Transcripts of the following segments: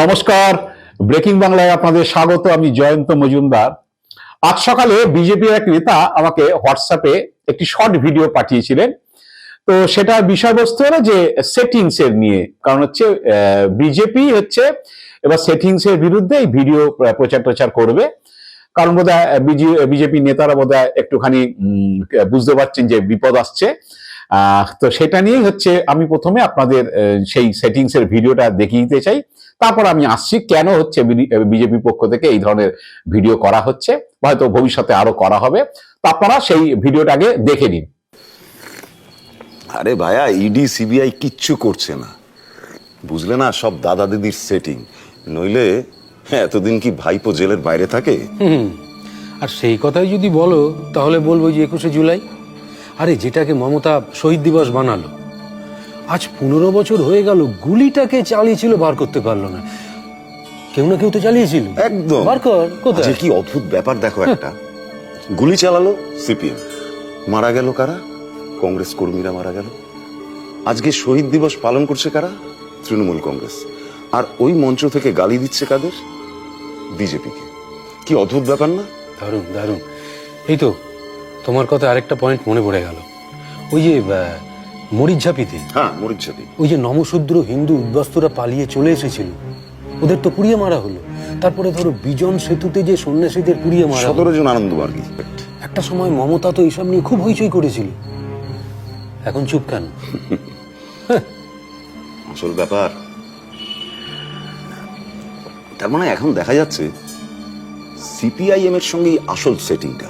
নমস্কার। ব্রেকিং বাংলায় আপনাদের স্বাগত, আমি জয়ন্ত মজুমদার। আজ সকালে বিজেপির এক নেতা আমাকে হোয়াটসঅ্যাপে একটি শর্ট ভিডিও পাঠিয়েছিলেন। তো সেটার বিষয়বস্তু হলো যে সেটিংস এর নিয়ে, কারণ হচ্ছে বিজেপি হচ্ছে, এবার সেটিংস এর বিরুদ্ধে এই ভিডিও প্রচার প্রচার করবে। কারণ বোধ হয় বিজেপি নেতারা বোধ একটুখানি বুঝতে পারছেন যে বিপদ আসছে। তো সেটা নিয়েই হচ্ছে আমি প্রথমে আপনাদের সেই সেটিংস এর ভিডিওটা দেখিয়ে দিতে চাই। তারপর আমি আসছি কেন হচ্ছে বিজেপি পক্ষ থেকে এই ধরনের ভিডিও করা হচ্ছে হয়তো ভবিষ্যতে আরও করা হবে। তো আপনারা সেই ভিডিওটা আগে দেখে নিন। আরে ভাইয়া ইডি সিবিআই কিচ্ছু করছে না। বুঝলে না সব দাদা দিদির সেটিং নইলে এতদিন কি ভাইপো জেলের বাইরে থাকে? হুম আর সেই কথাই যদি বলো তাহলে বলব যে একুশে জুলাই। আরে যেটাকে মমতা শহীদ দিবস বানালো। আজ পনেরো বছর হয়ে গেল গুলিটাকে চালিয়েছিল বার করতে পারল না। কেউ না কেউ তো চালিয়েছিল। একদম। বার কর কোথায়? কি অদ্ভুত ব্যাপার দেখো একটা। গুলি চালালো সিপিএম। মারা গেল কারা? কংগ্রেস কর্মীরা মারা গেল। আজকে শহীদ দিবস পালন করছে কারা? তৃণমূল কংগ্রেস। আর ওই মঞ্চ থেকে গালি দিচ্ছে কাদের? বিজেপিকে। কি অদ্ভুত ব্যাপার না? দারুণ দারুণ। এই তো তোমার কথা আরেকটা পয়েন্ট মনে পড়ে গেল। ওই যে মরিচঝাপিতে। হ্যাঁ মরিচাপি ওই যে নমশূদ্র হিন্দু উদ্বাস্তুরা পালিয়ে চলে এসেছিল ওদের তো পুড়িয়ে মারা হলো। তারপরে ধরো বিজন সেতুতে যে সন্ন্যাসীদের পুড়িয়ে মারা। সতেরো জন আনন্দ আর একটা সময় মমতা তো এইসব নিয়ে খুব হইচই করেছিল। এখন চুপ কেন? আসল ব্যাপার। তার মানে এখন দেখা যাচ্ছে সিপিআইএম এর সঙ্গে আসল সেটিংটা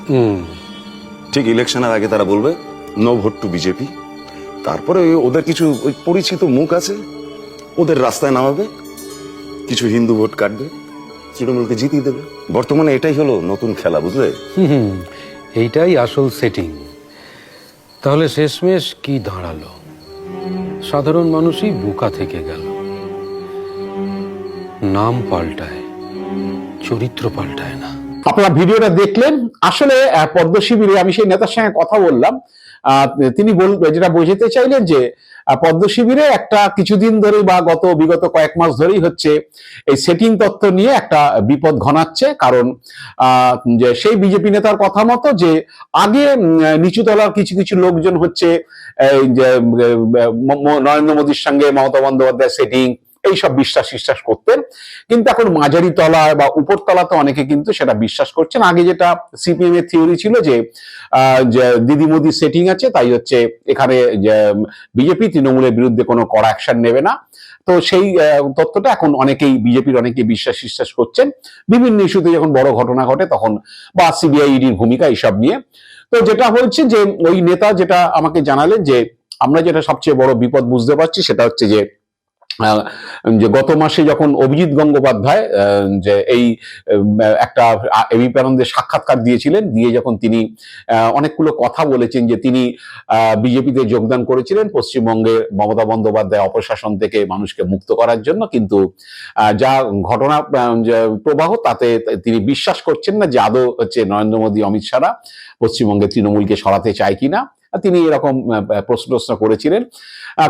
ঠিক ইলেকশনের আগে তারা বলবে নো ভোট টু বিজেপি তারপরে ওদের কিছু ওই পরিচিত মুখ আছে ওদের রাস্তায় নামাবে কিছু হিন্দু ভোট কাটবে তৃণমূলকে জিতিয়ে দেবে। বর্তমানে এটাই হলো নতুন খেলা বুঝলে? এইটাই আসল সেটিং তাহলে শেষমেশ কি দাঁড়াল? সাধারণ মানুষই বোকা থেকে গেল। নাম পাল্টায় চরিত্র পাল্টায় না। আপনারা ভিডিওটা দেখলেন আসলে পদ্ম শিবিরে আমি সেই নেতার সঙ্গে কথা বললাম। তিনি যেটা বোঝাতে চাইলেন যে পদ্ম শিবিরে একটা কিছুদিন ধরেই বা গত বিগত কয়েক মাস ধরেই হচ্ছে এই সেটিং তত্ত্ব নিয়ে একটা বিপদ ঘনাচ্ছে। কারণ যে সেই বিজেপি নেতার কথা মতো যে আগে নিচুতলার কিছু কিছু লোকজন হচ্ছে নরেন্দ্র মোদীর সঙ্গে মমতা বন্দ্যোপাধ্যায় সেটিং এইসব বিশ্বাস বিশ্বাস করতেন। কিন্তু এখন মাঝারি তলায় বা উপর তলাতে অনেকে কিন্তু সেটা বিশ্বাস করছেন। আগে যেটা সিপিএম এর থিওরি ছিল যে দিদি মোদি সেটিং আছে, তাই হচ্ছে এখানে বিজেপি তৃণমূলের বিরুদ্ধে কোনো কড়া অ্যাকশন নেবে না। তো সেই তথ্যটা এখন অনেকেই, বিজেপির অনেকে বিশ্বাস বিশ্বাস করছেন। বিভিন্ন ইস্যুতে যখন বড় ঘটনা ঘটে, তখন বা সিবিআই ইডির ভূমিকা এইসব নিয়ে। তো যেটা হচ্ছে যে, ওই নেতা যেটা আমাকে জানালেন যে, আমরা যেটা সবচেয়ে বড় বিপদ বুঝতে পারছি, সেটা হচ্ছে যে যে গত মাসে যখন অভিজিৎ গঙ্গোপাধ্যায় যে এই একটা এবিপি আনন্দের সাক্ষাৎকার দিয়েছিলেন, দিয়ে যখন তিনি অনেকগুলো কথা বলেছেন যে তিনি বিজেপিতে যোগদান করেছিলেন পশ্চিমবঙ্গে মমতা বন্দ্যোপাধ্যায় অপশাসন থেকে মানুষকে মুক্ত করার জন্য, কিন্তু যা ঘটনা প্রবাহ, তাতে তিনি বিশ্বাস করছেন না যে আদৌ হচ্ছে নরেন্দ্র মোদী, অমিত শাহরা পশ্চিমবঙ্গে তৃণমূলকে সরাতে চায় কিনা। তিনি এরকম প্রশ্ন প্রশ্ন করেছিলেন।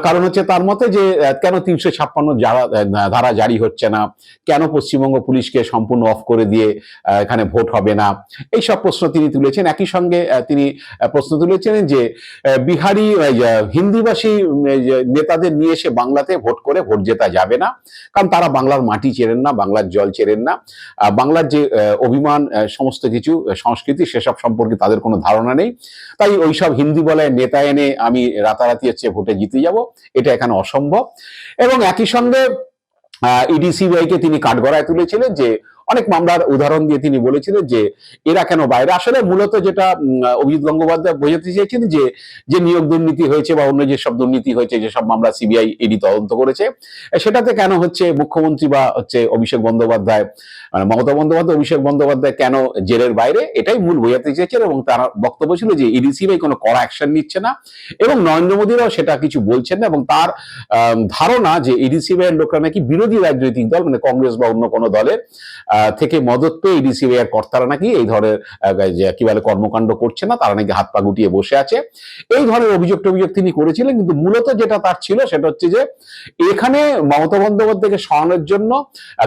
কারণ হচ্ছে তার মতে যে কেন তিনশো ছাপ্পান্ন ধারা জারি হচ্ছে না? কেন পশ্চিমবঙ্গ পুলিশকে সম্পূর্ণ অফ করে দিয়ে এখানে ভোট হবে না? এই সব প্রশ্ন তিনি তুলেছেন। একই সঙ্গে তিনি প্রশ্ন তুলেছেন যে বিহারি হিন্দিভাষী নেতাদের নিয়ে এসে বাংলাতে ভোট করে ভোট জেতা যাবে না। কারণ তারা বাংলার মাটি চেনেন না, বাংলার জল চেনেন না। বাংলার যে অভিমান সমস্ত কিছু সংস্কৃতি, সেসব সম্পর্কে তাদের কোনো ধারণা নেই। তাই ওইসব হিন্দি বলে নেতা এনে আমি রাতারাতি হচ্ছে ভোটে জিতে যাব, এটা এখানে অসম্ভব। এবং একই সঙ্গে ইডিসিবিআই কে তিনি কাঠগড়ায় তুলেছিলেন যে অনেক মামলার উদাহরণ দিয়ে তিনি বলেছিলেন যে এরা কেন বাইরে? আসলে মূলত যেটা অভিজিৎ গঙ্গোপাধ্যায় বোঝাতে চেয়েছেন যে যে নিয়োগ দুর্নীতি হয়েছে বা অন্য যেসব দুর্নীতি হয়েছে যেসব মামলা সিবিআই ইডি তদন্ত করেছে সেটাতে কেন হচ্ছে মুখ্যমন্ত্রী বা হচ্ছে অভিষেক বন্দ্যোপাধ্যায় মানে মমতা বন্দ্যোপাধ্যায়, অভিষেক বন্দ্যোপাধ্যায় কেন জেলের বাইরে? এটাই মূল বোঝাতে চেয়েছেন এবং তার বক্তব্য ছিল যে ইডি সিবিআই কোনো কড়া অ্যাকশন নিচ্ছে না এবং নরেন্দ্র মোদীরাও সেটা কিছু বলছেন না এবং তার ধারণা যে ইডি এর লোকরা নাকি বিরোধী রাজনৈতিক দল মানে কংগ্রেস বা অন্য কোনো দলের থেকে মদত পেয়ে ইডিসিবিআই এর কর্তারা নাকি এই ধরনের কি বলে কর্মকাণ্ড করছে না, তারা নাকি হাত পা গুটিয়ে বসে আছে। এই ধরনের অভিযোগ অভিযোগ তিনি করেছিলেন, কিন্তু মূলত যেটা তার ছিল সেটা হচ্ছে যে, এখানে মমতা বন্দ্যোপাধ্যায়কে সরানোর জন্য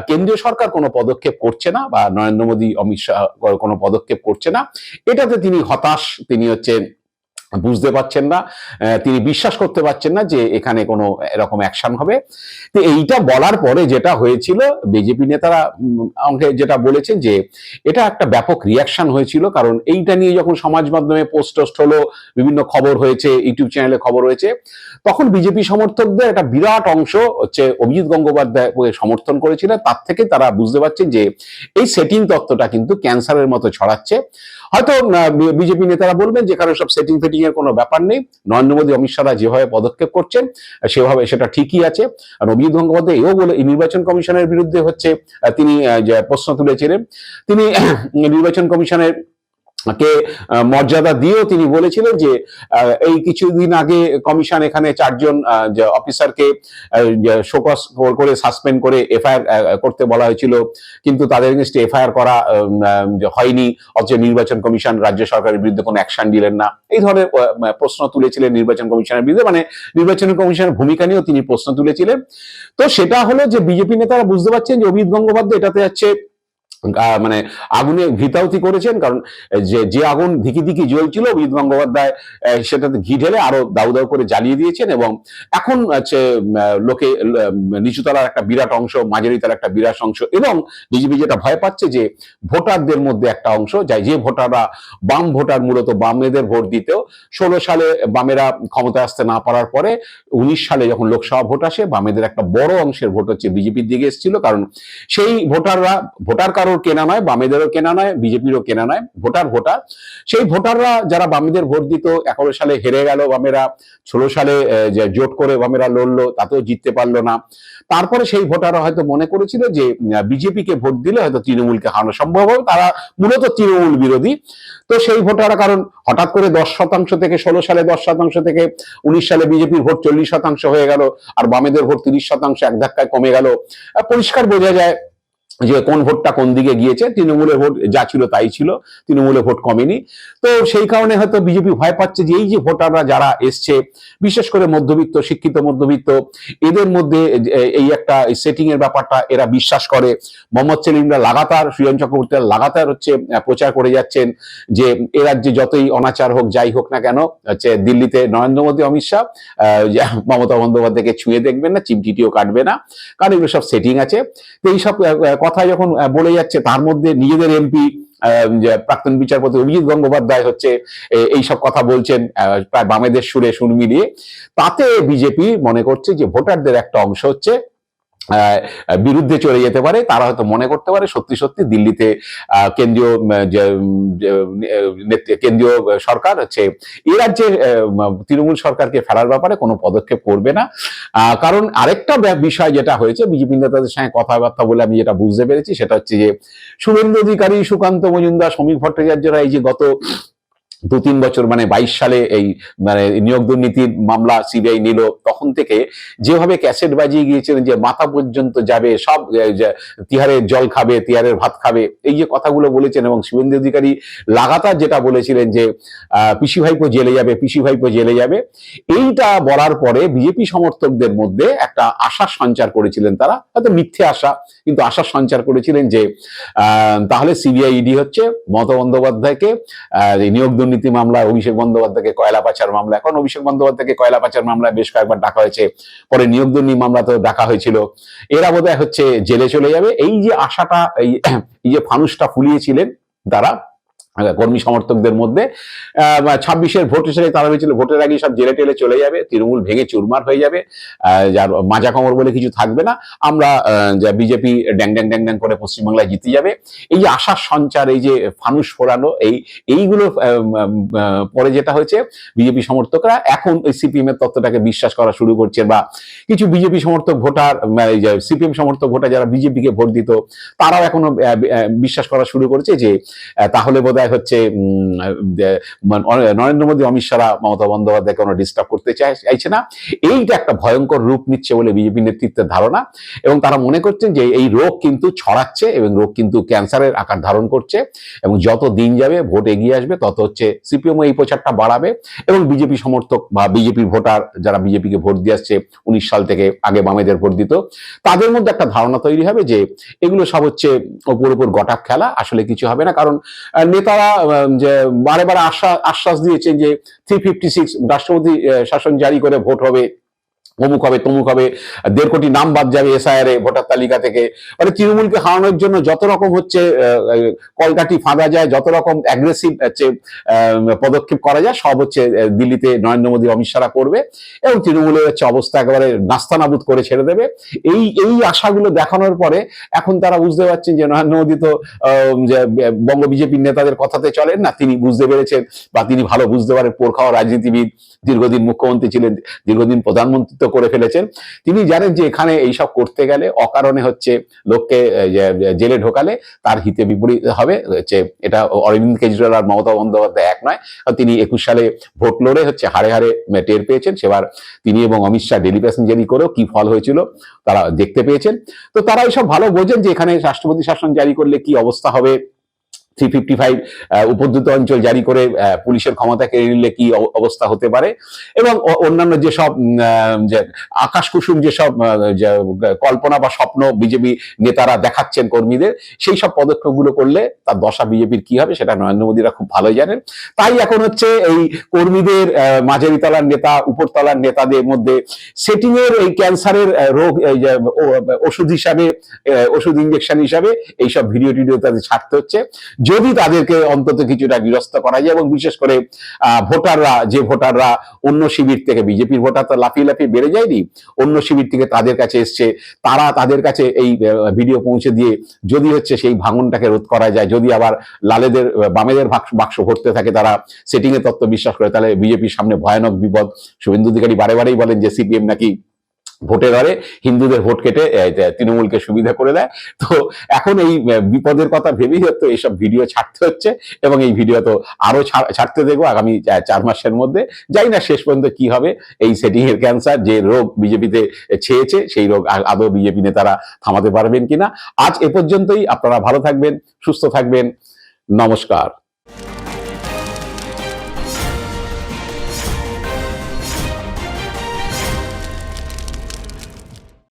কেন্দ্রীয় সরকার কোনো পদক্ষেপ করছে না, বা নরেন্দ্র মোদী, অমিত শাহ, কোনো পদক্ষেপ করছে না। এটাতে তিনি হতাশ, তিনি হচ্ছে বুঝতে পারছেন না তিনি বিশ্বাস করতে পারছেন না যে এখানে কোনো এরকম অ্যাকশন হবে। তো এইটা বলার পরে যেটা হয়েছিল, বিজেপি নেতারা আমাকে যেটা বলেছেন যে এটা একটা ব্যাপক রিয়াকশন হয়েছিল, কারণ এইটা নিয়ে যখন সমাজ মাধ্যমে পোস্ট টোস্ট হলো, বিভিন্ন খবর হয়েছে, ইউটিউব চ্যানেলে খবর হয়েছে, তখন বিজেপি সমর্থকদের একটা বিরাট অংশ হচ্ছে অভিজিৎ গঙ্গোপাধ্যায় সমর্থন করেছিলেন তার থেকে তারা বুঝতে পারছেন যে এই সেটিং তত্ত্বটা কিন্তু ক্যান্সারের মতো ছড়াচ্ছে। হয়তো বিজেপি নেতারা বলবেন যে কারও সব সেটিং ফেটিং এর কোনো ব্যাপার নেই। নরেন্দ্র মোদী, অমিত শাহ যেভাবে পদক্ষেপ করছেন, সেভাবে সেটা ঠিকই আছে। আর অভিজিৎ গঙ্গোপাধ্যায় এও বলে নির্বাচন কমিশনের বিরুদ্ধে হচ্ছে তিনি প্রশ্ন তুলেছিলেন, তিনি নির্বাচন কমিশনের কে মর্যাদা দিয়েও তিনি বলেছিলেন যে এই কিছুদিন আগে কমিশন এখানে চারজন অফিসারকে শোকস করে সাসপেন্ড করে এফআইআর করতে বলা হয়েছিল। কিন্তু তাদের এগেনস্টে এফআইআর করা হয়নি। অথচ নির্বাচন কমিশন রাজ্য সরকারের বিরুদ্ধে কোনো অ্যাকশন দিলেন না। এই ধরনের প্রশ্ন তুলেছিলেন নির্বাচন কমিশনের বিরুদ্ধে। মানে নির্বাচন কমিশনের ভূমিকা নিয়েও তিনি প্রশ্ন তুলেছিলেন। তো সেটা হলো যে, বিজেপি নেতারা বুঝতে পারছেন যে অভিজিৎ গঙ্গোপাধ্যায় এটাতে যাচ্ছে। মানে আগুনে ঘিতাউতি করেছেন, কারণ যে যে আগুন ধিকি ধিকি জ্বলছিল অভিজিৎ গঙ্গোপাধ্যায় সেটাতে ঘি ঢেলে আরও দাউ দাউ করে জ্বালিয়ে দিয়েছেন এবং এখন হচ্ছে লোকে নিচুতলার একটা বিরাট অংশ, মাঝারিতলার একটা বিরাট অংশ এবং বিজেপি যেটা ভয় পাচ্ছে যে, ভোটারদের মধ্যে একটা অংশ যায় যে ভোটাররা বাম ভোটার মূলত বামেদের ভোট দিতেও, ষোলো সালে বামেরা ক্ষমতায় আসতে না পারার পরে, উনিশ সালে যখন লোকসভা ভোট আসে, বামেদের একটা বড় অংশের ভোট হচ্ছে বিজেপির দিকে এসেছিল, কারণ সেই ভোটাররা, ভোটার কারোর কেনা নয়, বামেদেরও কেনা নয়, বিজেপিরও কেনা নয়, ভোটার ভোটার। সেই ভোটাররা যারা বামেদের ভোট দিত এগারো সালে হেরে গেল বামেরা, ষোলো সালে জোট করে বামেরা লড়লো, তাতেও জিততে পারল না। তারপরে সেই ভোটাররা হয়তো মনে করেছিল যে বিজেপিকে ভোট দিলে হয়তো তৃণমূলকে হারানো সম্ভব হবে, তারা মূলত তৃণমূল বিরোধী। তো সেই ভোটাররা কারণ হঠাৎ করে দশ শতাংশ থেকে ষোলো সালে দশ শতাংশ থেকে উনিশ সালে বিজেপির ভোট চল্লিশ শতাংশ হয়ে গেল, আর বামেদের ভোট তিরিশ শতাংশ এক ধাক্কায় কমে গেল। পরিষ্কার বোঝা যায় যে কোন ভোটটা কোন দিকে গিয়েছে, তৃণমূলের ভোট যা ছিল তাই ছিল, তৃণমূলের ভোট কমেনি। তো সেই কারণে হয়তো বিজেপি ভয় পাচ্ছে যে এই যে ভোটাররা যারা এসছে, বিশেষ করে মধ্যবিত্ত, শিক্ষিত মধ্যবিত্ত, এদের মধ্যে এই একটা সেটিং এর ব্যাপারটা এরা বিশ্বাস করে। মোহাম্মদ সেলিমরা লাগাতার, সুজন চক্রবর্তীরা লাগাতার হচ্ছে প্রচার করে যাচ্ছেন যে এ রাজ্যে যতই অনাচার হোক, যাই হোক না কেন, হচ্ছে দিল্লিতে নরেন্দ্র মোদী, অমিত শাহ মমতা বন্দ্যোপাধ্যায়কে ছুঁয়ে দেখবেন না চিমটিটিও কাটবে না, কারণ এগুলো সব সেটিং আছে। তো এইসব কথা যখন বলে যাচ্ছে, তার মধ্যে নিজেদের এমপি প্রাক্তন বিচারপতি অভিজিৎ গঙ্গোপাধ্যায় হচ্ছে এই সব কথা বলছেন প্রায় বামেদের সুরে সুর মিলিয়ে। তাতে বিজেপি মনে করছে যে ভোটারদের একটা অংশ হচ্ছে বিরুদ্ধে চলে যেতে পারে তারা হয়তো মনে করতে পারে সত্যি সত্যি দিল্লিতে কেন্দ্রীয় কেন্দ্রীয় সরকার হচ্ছে এ রাজ্যে আহ, তৃণমূল সরকারকে ফেরার ব্যাপারে কোনো পদক্ষেপ করবে না। কারণ আরেকটা বিষয় যেটা হয়েছে বিজেপি নেতাদের সঙ্গে কথাবার্তা বলে আমি যেটা বুঝতে পেরেছি সেটা হচ্ছে যে শুভেন্দু অধিকারী সুকান্ত মজুমদার সমীর ভট্টাচার্যরা এই যে গত দু তিন বছর মানে বাইশ সালে এই মানে নিয়োগ দুর্নীতির মামলা সিবিআই নিল, তখন থেকে যেভাবে ক্যাসেট বাজিয়ে গিয়েছিলেন যে মাথা পর্যন্ত যাবে, সব তিহারের জল খাবে, তিহারের ভাত খাবে, এই যে কথাগুলো বলেছেন এবং শুভেন্দু অধিকারী লাগাতার যেটা বলেছিলেন যে পিসি ভাইপো জেলে যাবে, পিসি ভাইপো জেলে যাবে, এইটা বলার পরে বিজেপি সমর্থকদের মধ্যে একটা আশার সঞ্চার করেছিলেন তারা, হয়তো মিথ্যে আশা, কিন্তু আশার সঞ্চার করেছিলেন যে তাহলে সিবিআই ইডি হচ্ছে মমতা বন্দ্যোপাধ্যায়কে নিয়োগ দুর্নীতি মামলা অভিষেক বন্দ্যোপাধ্যায়কে কয়লা পাচার মামলা। এখন অভিষেক বন্দ্যোপাধ্যায়কে কয়লা পাচার মামলায় বেশ কয়েকবার ডাকা হয়েছে। পরে নিয়োগ দুর্নীতি মামলাতেও ডাকা হয়েছিল। এরা বোধহয় হচ্ছে জেলে চলে যাবে। এই যে আশাটা এই যে ফানুসটা ফুলিয়েছিলেন তারা কর্মী সমর্থকদের মধ্যে ছাব্বিশের ভোট হিসেবে তারা ভেবেছিল ভোটের আগে সব জেলে টেলে চলে যাবে, তৃণমূল ভেঙে চুরমার হয়ে যাবে যার মাজা কমর বলে কিছু থাকবে না। আমরা যা বিজেপি ড্যাং ড্যাং ড্যাং ড্যাং করে পশ্চিমবাংলায় জিতে যাবে। এই যে আশার সঞ্চার, এই যে ফানুস ফোরানো, এই, এইগুলো পরে যেটা হয়েছে, বিজেপি সমর্থকরা এখন ওই সিপিএম এর তত্ত্বটাকে বিশ্বাস করা শুরু করছে বা কিছু বিজেপি সমর্থক ভোটার সিপিএম সমর্থক ভোটার যারা বিজেপিকে ভোট দিত, তারাও এখনও বিশ্বাস করা শুরু করেছে যে তাহলে বোধহয় হচ্ছে নরেন্দ্র মোদী অমিত শাহ মমতা বন্দ্যোপাধ্যায়কে কোনো ডিস্টার্ব করতে চাইছে না। এইটা একটা ভয়ঙ্কর রূপ নিচ্ছে বলে বিজেপি নেতৃত্বের ধারণা। এবং তারা মনে করছেন যে এই রোগ কিন্তু ছড়াচ্ছে এবং রোগ কিন্তু ক্যান্সারের আকার ধারণ করছে। এবং যত দিন যাবে ভোট এগিয়ে আসবে তত হচ্ছে সিপিএম এই প্রচারটা বাড়াবে। এবং বিজেপি সমর্থক বা বিজেপির ভোটার যারা বিজেপিকে ভোট দিয়ে আসছে উনিশ সাল থেকে আগে বামেদের ভোট দিত তাদের মধ্যে একটা ধারণা তৈরি হবে যে এগুলো সব হচ্ছে ওপর উপর গটাক খেলা। আসলে কিছু হবে না কারণ আহ, আহ, যে বারে বারে আশ্বাস দিয়েছেন যে থ্রি ফিফটি সিক্স রাষ্ট্রপতি শাসন জারি করে ভোট হবে। অমুক হবে, তমুক হবে দেড় কোটি নাম বাদ যাবে এসআইআর এ, ভোটার তালিকা থেকে। মানে তৃণমূলকে হারানোর জন্য যত রকম হচ্ছে কলকাঠি ফাঁদা যায়, যত রকম অ্যাগ্রেসিভ হচ্ছে পদক্ষেপ করা যায়, সব হচ্ছে দিল্লিতে নরেন্দ্র মোদী, অমিত শাহরা করবে এবং তৃণমূলের হচ্ছে অবস্থা একেবারে নাস্তানাবুদ করে ছেড়ে দেবে। এই এই আশাগুলো দেখানোর পরে এখন তারা বুঝতে পারছেন যে নরেন্দ্র মোদী তো বঙ্গ বিজেপির নেতাদের কথাতে চলেন না, তিনি বুঝতে পেরেছেন বা তিনি ভালো বুঝতে পারেন পোর খাওয়া রাজনীতিবিদ, দীর্ঘদিন মুখ্যমন্ত্রী ছিলেন, দীর্ঘদিন প্রধানমন্ত্রিত্ব করে ফেলেছেন। তিনি জানেন যে এখানে এইসব করতে গেলে অকারণে হচ্ছে লোককে জেলে ঢোকালে তার হিতে বিপরীত হবে। হচ্ছে এটা অরবিন্দ কেজরিওয়াল আর মমতা বন্দ্যোপাধ্যায় এক নয়। তিনি একুশ সালে ভোট লড়ে হচ্ছে হারে হারে টের পেয়েছেন। সেবার তিনি এবং অমিত শাহ ডেলি প্যাসেঞ্জারি করেও কি ফল হয়েছিল তারা দেখতে পেয়েছেন। তো তারা এইসব ভালো বোঝেন যে এখানে রাষ্ট্রপতি শাসন জারি করলে কি অবস্থা হবে। থ্রি ফিফটি ফাইভ উপদ্রুত অঞ্চল জারি করে পুলিশের ক্ষমতা কেড়ে নিলে কি অবস্থা হতে পারে? এবং অন্যান্য যেসব আকাশ কুসুম যেসব কল্পনা বা স্বপ্ন বিজেপি নেতারা দেখাচ্ছেন কর্মীদের, সেই সব পদক্ষেপগুলো করলে তার দশা বিজেপির কি হবে সেটা নরেন্দ্র মোদীরা খুব ভালোই জানেন। তাই এখন হচ্ছে এই কর্মীদের মাঝারি তলার নেতা, উপরতলার নেতাদের মধ্যে সেটিং এর এই ক্যান্সারের রোগ ওষুধ হিসাবে ওষুধ ইঞ্জেকশন হিসাবে এইসব ভিডিও টিডিও তাদের ছাড়তে হচ্ছে। যদি তাদেরকে অন্তত কিছুটা নিরস্ত করা যায় এবং বিশেষ করে ভোটাররা, যে ভোটাররা অন্য শিবির থেকে, বিজেপির ভোটার তো লাফিয়ে লাফিয়ে বেড়ে যায়নি, অন্য শিবির থেকে তাদের কাছে এসছে, তারা তাদের কাছে এই ভিডিও পৌঁছে দিয়ে যদি হচ্ছে সেই ভাঙনটাকে রোধ করা যায়, যদি আবার লালেদের, বামেদের বাক্স ভরতে থাকে তারা সেটিং এর তত্ত্ব বিশ্বাস করে, তাহলে বিজেপির সামনে ভয়ানক বিপদ। শুভেন্দু অধিকারী বারে বারেই বলেন যে সিপিএম নাকি ভোটের ঘরে হিন্দুদের ভোট কেটে তৃণমূলকে সুবিধা করে দেয়। তো এখন এই বিপদের কথা ভেবেই হয়তো এইসব ভিডিও ছাড়তে হচ্ছে এবং এই ভিডিও তো আরও ছাড়- ছাড়তে দেখব আগামী চার মাসের মধ্যে। যাই না, শেষ পর্যন্ত কি হবে? এই সেটিং এর ক্যান্সার যে রোগ বিজেপিতে ছেয়েছে, সেই রোগ আদৌ বিজেপি নেতারা থামাতে পারবেন কিনা? আজ এ পর্যন্তই। আপনারা ভালো থাকবেন, সুস্থ থাকবেন। নমস্কার।